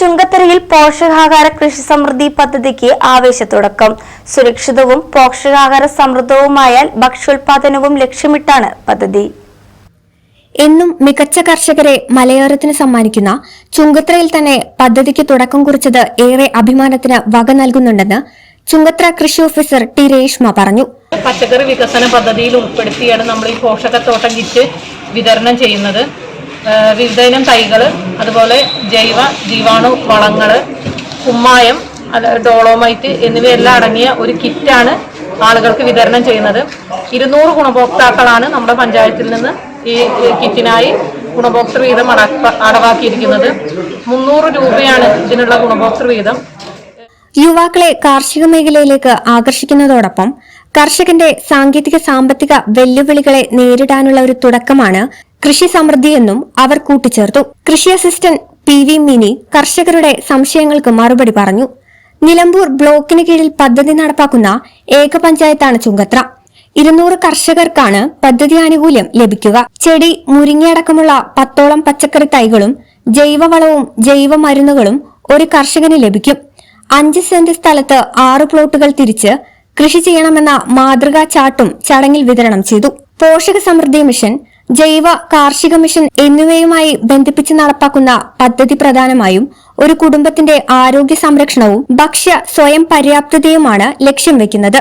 ചുങ്കത്തറയിൽ പോഷകാഹാര കൃഷി സമൃദ്ധി പദ്ധതിക്ക് ആവേശത്തുടക്കം. സുരക്ഷിതവും പോഷകാഹാര സമൃദ്ധവുമായാൽ ഭക്ഷ്യോൽപാദനവും ലക്ഷ്യമിട്ടാണ് പദ്ധതി. എന്നും മികച്ച കർഷകരെ മലയോരത്തിന് സമ്മാനിക്കുന്ന ചുങ്കത്രയിൽ തന്നെ പദ്ധതിക്ക് തുടക്കം കുറിച്ചത് ഏറെ അഭിമാനത്തിന് വക നൽകുന്നുണ്ടെന്ന് ചുങ്കത്ര കൃഷി ഓഫീസർ ടി രേഷ്മ പറഞ്ഞു. പച്ചക്കറി വികസന പദ്ധതിയിൽ ഉൾപ്പെടുത്തിയാണ് നമ്മൾ ഈ പോഷകത്തോട്ടം കിറ്റ് വിതരണം ചെയ്യുന്നത്. വിവിധയിനം തൈകൾ അതുപോലെ ജൈവ ജീവാണു വളങ്ങൾ കുമ്മായം ഡോളോമൈറ്റ് എന്നിവയെല്ലാം അടങ്ങിയ ഒരു കിറ്റാണ് ആളുകൾക്ക് വിതരണം ചെയ്യുന്നത്. ഇരുന്നൂറ് ഗുണഭോക്താക്കളാണ് നമ്മുടെ പഞ്ചായത്തിൽ നിന്ന് ഈ കിറ്റിനായി ഗുണഭോക്തൃ വീതം അടവാക്കിയിരിക്കുന്നത്. മുന്നൂറ് രൂപയാണ് ഇതിനുള്ള ഗുണഭോക്തൃ വീതം. യുവാക്കളെ കാർഷിക മേഖലയിലേക്ക് ആകർഷിക്കുന്നതോടൊപ്പം കർഷകന്റെ സാങ്കേതിക സാമ്പത്തിക വെല്ലുവിളികളെ നേരിടാനുള്ള ഒരു തുടക്കമാണ് കൃഷി സമൃദ്ധി എന്നും അവർ കൂട്ടിച്ചേർത്തു. കൃഷി അസിസ്റ്റന്റ് പി വി മിനി കർഷകരുടെ സംശയങ്ങൾക്ക് മറുപടി പറഞ്ഞു. നിലമ്പൂർ ബ്ലോക്കിന് കീഴിൽ പദ്ധതി നടപ്പാക്കുന്ന ഏക പഞ്ചായത്താണ് ചുങ്കത്ര. ഇരുന്നൂറ് കർഷകർക്കാണ് പദ്ധതി ആനുകൂല്യം ലഭിക്കുക. ചെടി മുരിങ്ങയടക്കമുള്ള പത്തോളം പച്ചക്കറി തൈകളും ജൈവവളവും ജൈവ മരുന്നുകളും ഒരു കർഷകന് ലഭിക്കും. അഞ്ച് സെന്റ് സ്ഥലത്ത് ആറ് പ്ലോട്ടുകൾ തിരിച്ച് കൃഷി ചെയ്യണമെന്ന മാതൃകാ ചാട്ടും ചടങ്ങിൽ വിതരണം ചെയ്തു. പോഷക സമൃദ്ധി മിഷൻ ജൈവ കാർഷിക മിഷൻ എന്നിവയുമായി ബന്ധിപ്പിച്ച് നടപ്പാക്കുന്ന പദ്ധതി പ്രധാനമായും ഒരു കുടുംബത്തിന്റെ ആരോഗ്യ സംരക്ഷണവും ഭക്ഷ്യ സ്വയം പര്യാപ്തതയുമാണ് ലക്ഷ്യം വെക്കുന്നത്.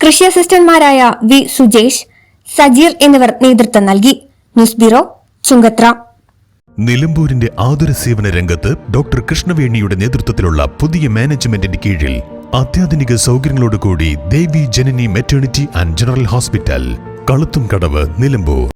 കൃഷി അസിസ്റ്റന്റ്മാരായ വി സുജേഷ് സജീർ എന്നിവർ നേതൃത്വം നൽകി. News bureau Chungathara. നിലമ്പൂരിന്റെ ആതുര സേവന രംഗത്ത് ഡോക്ടർ കൃഷ്ണവേണിയുടെ നേതൃത്വത്തിലുള്ള പുതിയ മാനേജ്മെന്റിന്റെ കീഴിൽ അത്യാധുനിക സൗകര്യങ്ങളോടുകൂടി Devi Janani maternity and general hospital കളുത്തും കടവ് നിലമ്പൂർ.